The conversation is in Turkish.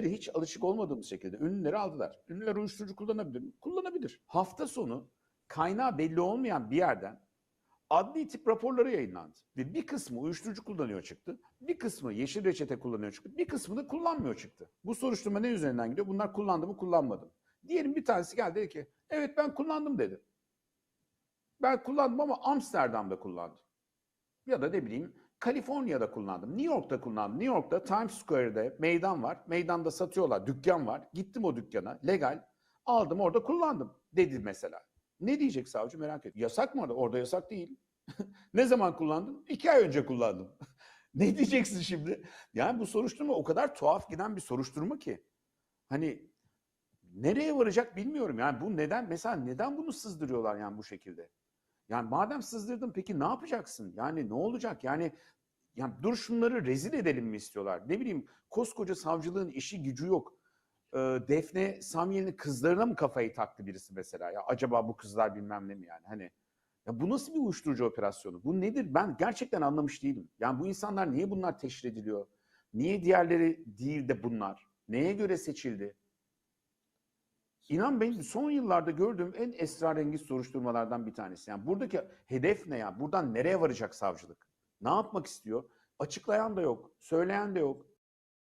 ünlüleri hiç alışık olmadığımız şekilde ünlüleri aldılar. Ünlüler uyuşturucu kullanabilir mi? Kullanabilir. Hafta sonu kaynağı belli olmayan bir yerden adli tip raporları yayınlandı. Ve bir kısmı uyuşturucu kullanıyor çıktı. Bir kısmı yeşil reçete kullanıyor çıktı. Bir kısmı da kullanmıyor çıktı. Bu soruşturma ne üzerinden gidiyor? Bunlar kullandı mı kullanmadı mı? Diyelim bir tanesi geldi dedi ki evet ben kullandım dedi. Ben kullandım ama Amsterdam'da kullandım. Ya da ne bileyim Kaliforniya'da kullandım. New York'ta kullandım. New York'ta Times Square'de meydan var. Meydanda satıyorlar. Dükkan var. Gittim o dükkana. Legal. Aldım orada kullandım dedi mesela. Ne diyecek savcı merak et. Yasak mı orada? Orada yasak değil. ne zaman kullandın? İki ay önce kullandım. ne diyeceksin şimdi? Yani bu soruşturma o kadar tuhaf giden bir soruşturma ki. Hani nereye varacak bilmiyorum. Yani bu neden mesela neden bunu sızdırıyorlar yani bu şekilde? Yani madem sızdırdın peki ne yapacaksın? Yani ne olacak? Yani yani dur şunları rezil edelim mi istiyorlar? Ne bileyim koskoca savcılığın işi gücü yok. Ee, Defne Samyel'in kızlarına mı kafayı taktı birisi mesela? Ya acaba bu kızlar bilmem ne mi yani? Hani ya bu nasıl bir uyuşturucu operasyonu? Bu nedir? Ben gerçekten anlamış değilim. Yani bu insanlar niye bunlar teşhir ediliyor? Niye diğerleri değil de bunlar? Neye göre seçildi? İnan benim son yıllarda gördüğüm en esrarengiz soruşturmalardan bir tanesi. Yani buradaki hedef ne ya? Buradan nereye varacak savcılık? Ne yapmak istiyor? Açıklayan da yok, söyleyen de yok.